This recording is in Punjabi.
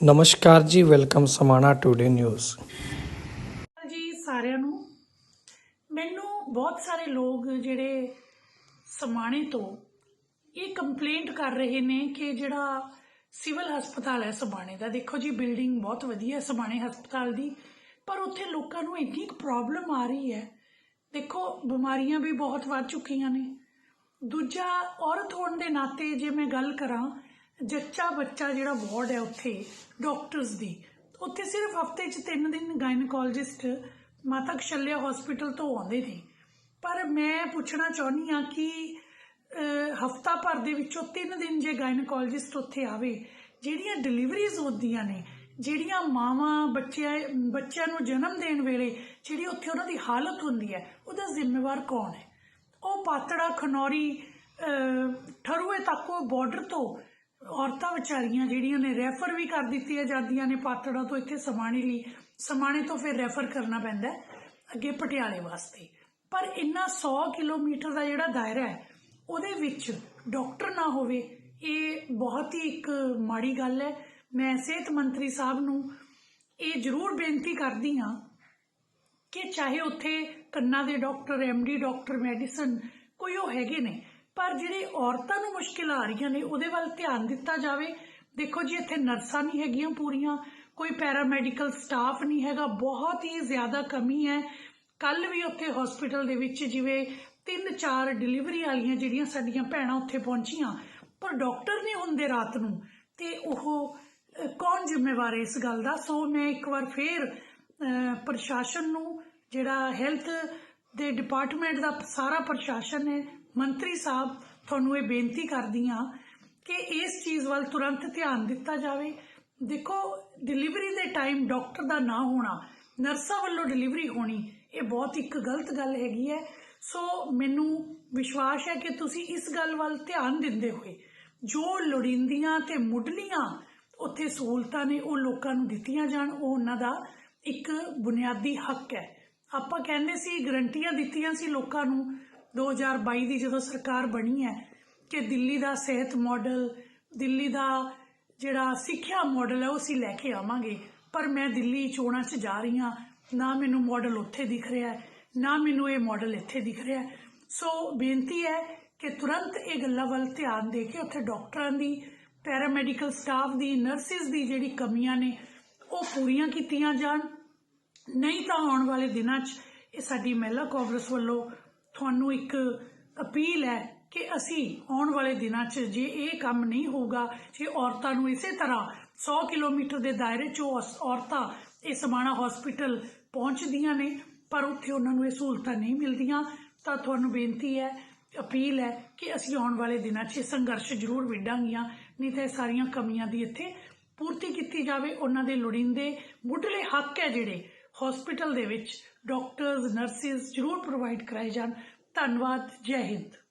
ਨਮਸਕਾਰ ਜੀ, ਵੈਲਕਮ ਸਮਾਣਾ ਟੂਡੇ ਨਿਊਜ਼ ਜੀ, ਸਾਰਿਆਂ ਨੂੰ। ਮੈਨੂੰ ਬਹੁਤ ਸਾਰੇ ਲੋਕ ਜਿਹੜੇ ਸਮਾਣੇ ਤੋਂ ਇਹ ਕੰਪਲੇਂਟ ਕਰ ਰਹੇ ਨੇ ਕਿ ਜਿਹੜਾ ਸਿਵਲ ਹਸਪਤਾਲ ਹੈ ਸਮਾਣੇ ਦਾ। ਦੇਖੋ ਜੀ ਬਿਲਡਿੰਗ ਬਹੁਤ ਵਧੀਆ ਹੈ ਸਮਾਣੇ ਹਸਪਤਾਲ ਦੀ, ਪਰ ਉੱਥੇ ਲੋਕਾਂ ਨੂੰ ਇੰਨੀ ਪ੍ਰੋਬਲਮ ਆ ਰਹੀ ਹੈ। ਦੇਖੋ, ਬਿਮਾਰੀਆਂ ਵੀ ਬਹੁਤ ਵੱਧ ਚੁੱਕੀਆਂ ਨੇ। ਦੂਜਾ, ਔਰਤ ਹੋਣ ਦੇ ਨਾਤੇ ਜੇ ਮੈਂ ਗੱਲ ਕਰਾਂ ਜੱਚਾ ਬੱਚਾ ਜਿਹੜਾ ਵਾਰਡ ਹੈ ਉੱਥੇ ਡਾਕਟਰਸ ਦੀ। ਉੱਥੇ ਸਿਰਫ ਹਫ਼ਤੇ 'ਚ ਤਿੰਨ ਦਿਨ ਗਾਇਨਕੋਲੋਜਿਸਟ ਮਾਤਾ ਕਸ਼ਲਿਆ ਹਸਪੀਟਲ ਤੋਂ ਆਉਂਦੇ ਨੇ। ਪਰ ਮੈਂ ਪੁੱਛਣਾ ਚਾਹੁੰਦੀ ਆ ਕਿ ਹਫਤਾ ਭਰ ਦੇ ਵਿੱਚੋਂ ਤਿੰਨ ਦਿਨ ਜੇ ਗਾਇਨਕੋਲੋਜਿਸਟ ਉੱਥੇ ਆਵੇ, ਜਿਹੜੀਆਂ ਡਿਲੀਵਰੀਜ਼ ਹੁੰਦੀਆਂ ਨੇ, ਜਿਹੜੀਆਂ ਮਾਵਾਂ ਬੱਚਿਆਂ ਬੱਚਿਆਂ ਨੂੰ ਜਨਮ ਦੇਣ ਵੇਲੇ ਜਿਹੜੀ ਉੱਥੇ ਉਹਨਾਂ ਦੀ ਹਾਲਤ ਹੁੰਦੀ ਹੈ, ਉਹਦਾ ਜ਼ਿੰਮੇਵਾਰ ਕੌਣ ਹੈ? ਉਹ ਪਾਤੜਾ ਖਨੌਰੀ ਠਰੂਏ ਤੱਕ ਉਹ ਬਾਰਡਰ ਤੋਂ ਔਰਤਾਂ ਵਿਚਾਰੀਆਂ ਜਿਹੜੀਆਂ ਨੇ ਰੈਫਰ ਵੀ ਕਰ ਦਿੱਤੀਆਂ ਜਾਂਦੀਆਂ ਨੇ ਪਾਤੜਾ ਤੋਂ ਇੱਥੇ ਸਮਾਣੇ ਲਈ, ਸਮਾਣੇ ਤੋਂ ਫਿਰ ਰੈਫਰ ਕਰਨਾ ਪੈਂਦਾ ਅੱਗੇ ਪਟਿਆਲੇ ਵਾਸਤੇ। ਪਰ ਇੰਨਾ 100 ਕਿਲੋਮੀਟਰ ਦਾ ਜਿਹੜਾ ਦਾਇਰਾ ਹੈ, ਉਹਦੇ ਵਿੱਚ ਡਾਕਟਰ ਨਾ ਹੋਵੇ, ਇਹ ਬਹੁਤ ਹੀ ਇੱਕ ਮਾੜੀ ਗੱਲ ਹੈ। ਮੈਂ ਸਿਹਤ ਮੰਤਰੀ ਸਾਹਿਬ ਨੂੰ ਇਹ ਜ਼ਰੂਰ ਬੇਨਤੀ ਕਰਦੀ ਹਾਂ ਕਿ ਚਾਹੇ ਉੱਥੇ ਕੰਨਾਂ ਦੇ ਡਾਕਟਰ ਐਮਡੀ ਡਾਕਟਰ, ਮੈਡੀਸਨ ਕੋਈ ਉਹ ਹੈਗੇ ਨੇ ਪਰ ਜਿਹੜੇ ਔਰਤਾਂ ਨੂੰ ਮੁਸ਼ਕਿਲ ਆ ਰਹੀਆਂ ਨੇ, ਉਹਦੇ ਵੱਲ ਧਿਆਨ ਦਿੱਤਾ ਜਾਵੇ। ਦੇਖੋ ਜੀ, ਇੱਥੇ ਨਰਸਾਂ ਨਹੀਂ ਹੈਗੀਆਂ ਪੂਰੀਆਂ, ਕੋਈ ਪੈਰਾਮੈਡੀਕਲ ਸਟਾਫ ਨਹੀਂ ਹੈਗਾ, ਬਹੁਤ ਹੀ ਜ਼ਿਆਦਾ ਕਮੀ ਹੈ। ਕੱਲ ਵੀ ਉੱਥੇ ਹਸਪੀਟਲ ਦੇ ਵਿੱਚ ਜਿਵੇਂ ਤਿੰਨ ਚਾਰ ਡਿਲੀਵਰੀ ਵਾਲੀਆਂ ਜਿਹੜੀਆਂ ਸਾਡੀਆਂ ਭੈਣਾਂ ਉੱਥੇ ਪਹੁੰਚੀਆਂ, ਪਰ ਡਾਕਟਰ ਨਹੀਂ ਹੁੰਦੇ ਰਾਤ ਨੂੰ, ਤੇ ਉਹ ਕੌਣ ਜ਼ਿੰਮੇਵਾਰ ਹੈ ਇਸ ਗੱਲ ਦਾ? ਸੋ ਮੈਂ ਇੱਕ ਵਾਰ ਫੇਰ ਪ੍ਰਸ਼ਾਸਨ ਨੂੰ, ਜਿਹੜਾ ਹੈਲਥ ਦੇ ਡਿਪਾਰਟਮੈਂਟ ਦਾ ਸਾਰਾ ਪ੍ਰਸ਼ਾਸਨ ਹੈ ਮੰਤਰੀ ਸਾਹਿਬ, ਤੁਹਾਨੂੰ ਇਹ ਬੇਨਤੀ ਕਰਦੀ ਹਾਂ ਕਿ ਇਸ ਚੀਜ਼ ਵੱਲ ਤੁਰੰਤ ਧਿਆਨ ਦਿੱਤਾ ਜਾਵੇ। ਦੇਖੋ ਡਿਲੀਵਰੀ ਦੇ ਟਾਈਮ ਡਾਕਟਰ ਦਾ ਨਾ ਹੋਣਾ ਨਰਸਾਂ ਵੱਲੋਂ ਡਿਲੀਵਰੀ ਹੋਣੀ, ਇਹ ਬਹੁਤ ਇੱਕ ਗਲਤ ਗੱਲ ਹੈਗੀ ਹੈ। ਸੋ ਮੈਨੂੰ ਵਿਸ਼ਵਾਸ ਹੈ ਕਿ ਤੁਸੀਂ ਇਸ ਗੱਲ ਵੱਲ ਧਿਆਨ ਦਿੰਦੇ ਹੋਏ, ਜੋ ਲੋੜੀਂਦੀਆਂ ਤੇ ਮੁੱਢਲੀਆਂ ਉੱਥੇ ਸਹੂਲਤਾਂ ਨੇ, ਉਹ ਲੋਕਾਂ ਨੂੰ ਦਿੱਤੀਆਂ ਜਾਣ, ਉਹ ਉਹਨਾਂ ਦਾ ਇੱਕ ਬੁਨਿਆਦੀ ਹੱਕ ਹੈ। ਆਪਾਂ ਕਹਿੰਦੇ ਸੀ, ਗਰੰਟੀਆਂ ਦਿੱਤੀਆਂ ਸੀ ਲੋਕਾਂ ਨੂੰ 2022 ਦੀ ਜਦੋਂ ਸਰਕਾਰ ਬਣੀ ਹੈ ਕਿ ਦਿੱਲੀ ਦਾ ਸਿਹਤ ਮਾਡਲ ਦਿੱਲੀ ਦਾ ਜਿਹੜਾ ਸਿੱਖਿਆ ਮਾਡਲ ਹੈ, ਉਹ ਅਸੀਂ ਲੈ ਕੇ ਆਵਾਂਗੇ। ਪਰ ਮੈਂ ਦਿੱਲੀ ਚੋਣਾਂ 'ਚ ਜਾ ਰਹੀ ਹਾਂ। ਨਾ ਮੈਨੂੰ ਮਾਡਲ ਉੱਥੇ ਦਿਖ ਰਿਹਾ ਨਾ ਮੈਨੂੰ ਇਹ ਮਾਡਲ ਇੱਥੇ ਦਿਖ ਰਿਹਾ ਸੋ ਬੇਨਤੀ ਹੈ ਕਿ ਤੁਰੰਤ ਇਹ ਗੱਲਾਂ ਵੱਲ ਧਿਆਨ ਦੇ ਕੇ ਉੱਥੇ ਡਾਕਟਰਾਂ ਦੀ ਪੈਰਾਮੈਡੀਕਲ ਸਟਾਫ ਦੀ ਨਰਸਿਸ ਦੀ ਜਿਹੜੀ ਕਮੀਆਂ ਨੇ, ਉਹ ਪੂਰੀਆਂ ਕੀਤੀਆਂ ਜਾਣ। ਨਹੀਂ ਤਾਂ ਆਉਣ ਵਾਲੇ ਦਿਨਾਂ 'ਚ ਇਹ ਸਾਡੀ ਮਹਿਲਾ ਕਾਂਗਰਸ ਵੱਲੋਂ ਤੁਹਾਨੂੰ ਇੱਕ ਅਪੀਲ ਹੈ ਕਿ ਅਸੀਂ ਆਉਣ ਵਾਲੇ ਦਿਨਾਂ 'ਚ ਜੇ ਇਹ ਕੰਮ ਨਹੀਂ ਹੋਊਗਾ, ਜੇ ਔਰਤਾਂ ਨੂੰ ਇਸੇ ਤਰ੍ਹਾਂ 100 ਕਿਲੋਮੀਟਰ ਦੇ ਦਾਇਰੇ 'ਚ ਉਹ ਔਰਤਾਂ ਇਹ ਸਮਾਣਾ ਹਸਪੀਟਲ ਪਹੁੰਚਦੀਆਂ ਨੇ, ਪਰ ਉੱਥੇ ਉਹਨਾਂ ਨੂੰ ਇਹ ਸਹੂਲਤਾਂ ਨਹੀਂ ਮਿਲਦੀਆਂ, ਤਾਂ ਤੁਹਾਨੂੰ ਬੇਨਤੀ ਹੈ, ਅਪੀਲ ਹੈ ਕਿ ਅਸੀਂ ਆਉਣ ਵਾਲੇ ਦਿਨਾਂ 'ਚ ਇਹ ਸੰਘਰਸ਼ ਜ਼ਰੂਰ ਵਿੱਢਾਂਗੀਆਂ, ਨਹੀਂ ਤਾਂ ਇਹ ਸਾਰੀਆਂ ਕਮੀਆਂ ਦੀ ਇੱਥੇ ਪੂਰਤੀ ਕੀਤੀ ਜਾਵੇ, ਉਹਨਾਂ ਦੇ ਲੋੜੀਂਦੇ ਮੁੱਢਲੇ ਹੱਕ ਹੈ ਜਿਹੜੇ ਹਸਪੀਟਲ ਦੇ ਵਿੱਚ ਡਾਕਟਰਸ ਨਰਸਿਸ ਜ਼ਰੂਰ ਪ੍ਰੋਵਾਈਡ ਕਰਾਏ ਜਾਣ। ਧੰਨਵਾਦ ਜੈ ਹਿੰਦ।